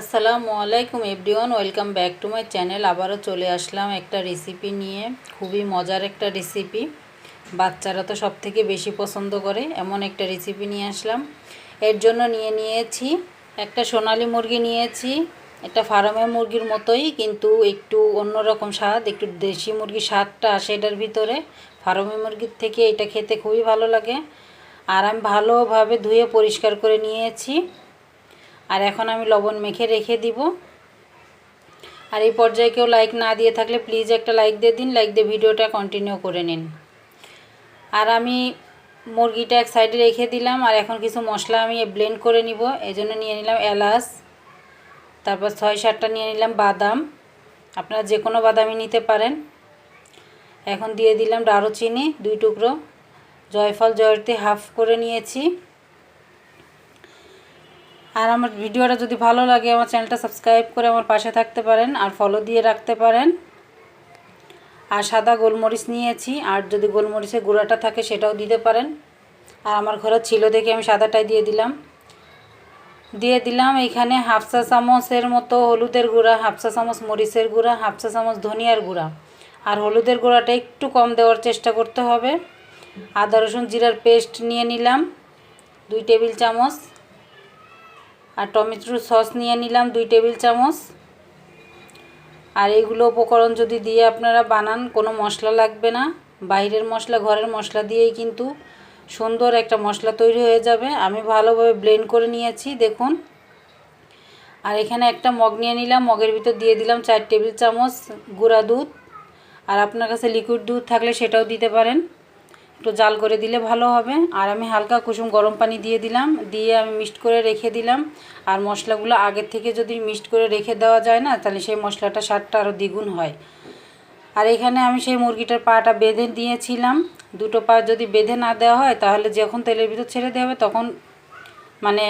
আসসালামু আলাইকুম everyone, welcome back to my channel. আবারও চলে আসলাম একটা রেসিপি নিয়ে। খুবই মজার একটা রেসিপি বাচ্চারা তো সব থেকে বেশি পছন্দ করে, এমন একটা রেসিপি নিয়ে আসলাম। এর জন্য নিয়ে নিয়েছি একটা সোনালি মুরগি নিয়েছি, একটা ফার্মের মুরগির মতোই, কিন্তু একটু অন্যরকম স্বাদ, একটু দেশি মুরগির স্বাদটা আসে এটার ভিতরে। ফার্মের মুরগির থেকে এটা খেতে খুবই ভালো লাগে। আর আমি ভালোভাবে ধুয়ে পরিষ্কার করে নিয়েছি। আর এখন আমি লবণ মেখে রেখে দিব। আর এই পর্যায়ে কেউ লাইক না দিয়ে থাকলে প্লিজ একটা লাইক দিয়ে দিন লাইক দিয়ে ভিডিওটা কন্টিনিউ করে নিন। আর আমি মুরগিটা এক সাইডে রেখে দিলাম, আর এখন কিছু মশলা আমি ব্লেন্ড করে নিব। এই জন্য নিয়ে নিলাম এলাচ, তারপর ছয় সাতটা নিয়ে নিলাম বাদাম। আপনারা যে কোনো বাদামই নিতে পারেন। এখন দিয়ে দিলাম দারুচিনি, দুই টুকরো। জয়ফল জয়তী হাফ করে নিয়েছি। আর আমার ভিডিওটা যদি ভালো লাগে, আমার চ্যানেলটা সাবস্ক্রাইব করে আমার পাশে থাকতে পারেন আর ফলো দিয়ে রাখতে পারেন। আর সাদা গোলমরিচ নিয়েছি, আর যদি গোলমরিচের গুঁড়াটা থাকে সেটাও দিতে পারেন। আর আমার ঘরে ছিল দেখে আমি সাদাটাই দিয়ে দিলাম। দিয়ে দিলাম এখানে হাফসা চামচের মতো হলুদের গুঁড়া হাফসা চামচ মরিচের গুঁড়া হাফসা চামচ ধনিয়ার গুঁড়া। আর হলুদের গুঁড়াটা একটু কম দেওয়ার চেষ্টা করতে হবে। আদা রসুন জিরার পেস্ট নিয়ে নিলাম, দুই টেবিল চামচ। আর টমেটোর সস নিয়ে নিলাম দুই টেবিল চামচ। আর এইগুলো উপকরণ যদি দিয়ে আপনারা বানান, কোনো মশলা লাগবে না। বাইরের মশলা, ঘরের মশলা দিয়েই কিন্তু সুন্দর একটা মশলা তৈরি হয়ে যাবে। আমি ভালোভাবে ব্লেন্ড করে নিয়েছি, দেখুন। আর এখানে একটা মগ নিয়ে নিলাম, মগের ভিতর দিয়ে দিলাম চার টেবিল চামচ গুঁড়া দুধ। আর আপনার কাছে লিকুইড দুধ থাকলে সেটাও দিতে পারেন। একটু জাল করে দিলে ভালো হবে। আর আমি হালকা কুসুম গরম পানি দিয়ে দিলাম। দিয়ে আমি মিক্সড করে রেখে দিলাম। আর মশলাগুলো আগের থেকে যদি মিক্সড করে রেখে দেওয়া যায় না, তাহলে সেই মশলাটা স্বাদটা আরও দ্বিগুণ হয়। আর এখানে আমি সেই মুরগিটার পাটা বেঁধে দিয়েছিলাম। দুটো পা যদি বেঁধে না দেওয়া হয়, তাহলে যখন তেলের ভিতর ছেড়ে দেওয়া হবে, তখন মানে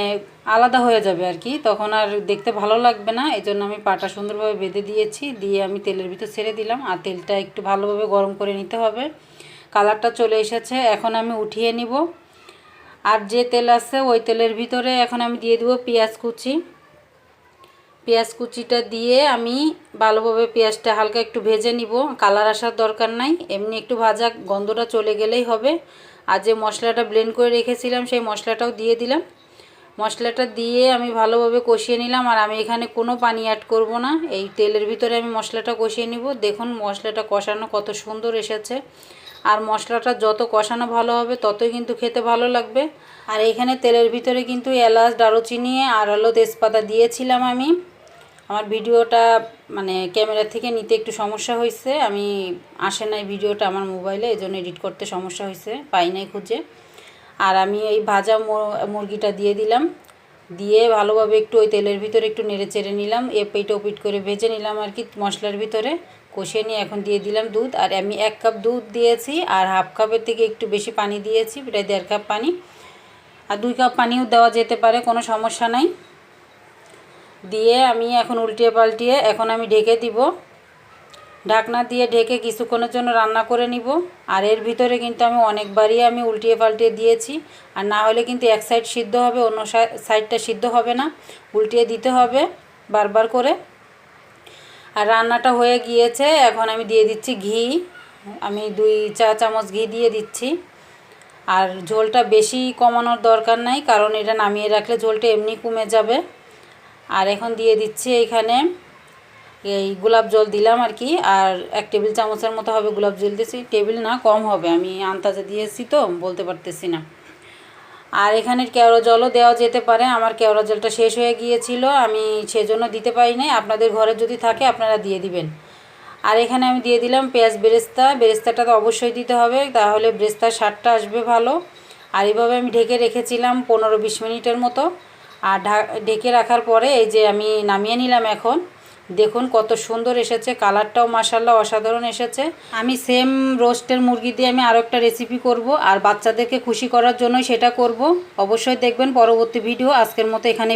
আলাদা হয়ে যাবে আর কি। তখন আর দেখতে ভালো লাগবে না। এই জন্য আমি পাটা সুন্দরভাবে বেঁধে দিয়েছি। দিয়ে আমি তেলের ভিতর ছেড়ে দিলাম। আর তেলটা একটু ভালোভাবে গরম করে নিতে হবে। কালারটা চলে এসেছে, এখন আমি উঠিয়ে নিব। আর যে তেল আছে ওই তেলের ভিতরে এখন আমি দিয়ে দেবো পেঁয়াজ কুচি। পেঁয়াজ কুচিটা দিয়ে আমি ভালোভাবে পেঁয়াজটা হালকা একটু ভেজে নিব, কালার আসার দরকার নাই, এমনি একটু ভাজা গন্ধটা চলে গেলেই হবে। আর যে মশলাটা ব্লেন্ড করে রেখেছিলাম সেই মশলাটাও দিয়ে দিলাম। মশলাটা দিয়ে আমি ভালোভাবে কষিয়ে নিলাম, আর আমি এখানে কোনো পানি অ্যাড করব না। এই তেলের ভিতরে আমি মশলাটা কষিয়ে নিব। দেখুন মশলাটা কষানো কত সুন্দর এসেছে। আর মশলাটা যত কষানো ভালো হবে, ততই কিন্তু খেতে ভালো লাগবে। আর এখানে তেলের ভিতরে কিন্তু এলাচ, দারুচিনি আর হলো তেজপাতা দিয়েছিলাম আমি। আমার ভিডিওটা মানে ক্যামেরা থেকে নিতে একটু সমস্যা হয়েছে। আমি আসে নাই ভিডিওটা আমার মোবাইলে এই জন্য এডিট করতে সমস্যা হয়েছে, পাই নাই খুঁজে। আর আমি এই ভাজা মুরগিটা দিয়ে দিলাম। দিয়ে ভালোভাবে একটু ওই তেলের ভিতরে একটু নেড়ে চেড়ে নিলাম। এ পেট ওপিট করে ভেজে নিলাম আর কি মশলার ভিতরে। কষিয়ে নিয়ে এখন দিয়ে দিলাম দুধ। আর আমি এক কাপ দুধ দিয়েছি আর হাফ কাপের থেকে একটু বেশি পানি দিয়েছি, প্রায় দেড় কাপ পানি। আর দুই কাপ পানিও দেওয়া যেতে পারে, কোনো সমস্যা নাই। দিয়ে আমি এখন উল্টিয়ে পাল্টিয়ে এখন আমি ঢেকে দিব। ঢাকনা দিয়ে ঢেকে কিছুক্ষণের জন্য রান্না করে নিব। আর এর ভিতরে কিন্তু আমি অনেকবারই আমি উল্টিয়ে পাল্টিয়ে দিয়েছি। আর না হলে কিন্তু এক সাইড সিদ্ধ হবে, অন্য সাইডটা সিদ্ধ হবে না। উল্টিয়ে দিতে হবে বারবার করে। আর রান্নাটা হয়ে গিয়েছে। এখন আমি দিয়ে দিচ্ছি ঘি। আমি দুই, চা চামচ ঘি দিয়ে দিচ্ছি। আর ঝোলটা বেশি কমানোর দরকার নাই, কারণ এটা নামিয়ে রাখলে ঝোলটা এমনি কমে যাবে। আর এখন দিয়ে দিচ্ছি এইখানে এই গোলাপ জল দিলাম আর কি। আর এক টেবিল চামচের মতো হবে গোলাপ জল দিয়েছি। টেবিল না, কম হবে। আমি আন্তাজে দিয়েছি তো, বলতে পারতেছি না। আর এখানে কেওড়া জলও দেওয়া যেতে পারে। আমার কেওড়া জলটা শেষ হয়ে গিয়েছিল, আমি সেজন্য দিতে পারি নাই আপনাদের ঘরে যদি থাকে, আপনারা দিয়ে দিবেন। আর এখানে আমি দিয়ে দিলাম পেঁয়াজ বেরেস্তা। বেরেস্তাটা তো অবশ্যই দিতে হবে, তাহলে বেরেস্তার স্বাদটা আসবে ভালো। আর এইভাবে আমি ঢেকে রেখেছিলাম পনেরো বিশ মিনিটের মতো। আর ঢেকে রাখার পরে এই যে আমি নামিয়ে নিলাম এখন। দেখুন কত সুন্দর এসেছে, কালারটাও মাসাল্লাহ অসাধারণ এসেছে। আমি সেম রোস্টের মুরগি দিয়ে আমি আরও একটা রেসিপি করব, আর বাচ্চাদেরকে খুশি করার জন্যই সেটা করব। অবশ্যই দেখবেন পরবর্তী ভিডিও আজকের মতো এখানে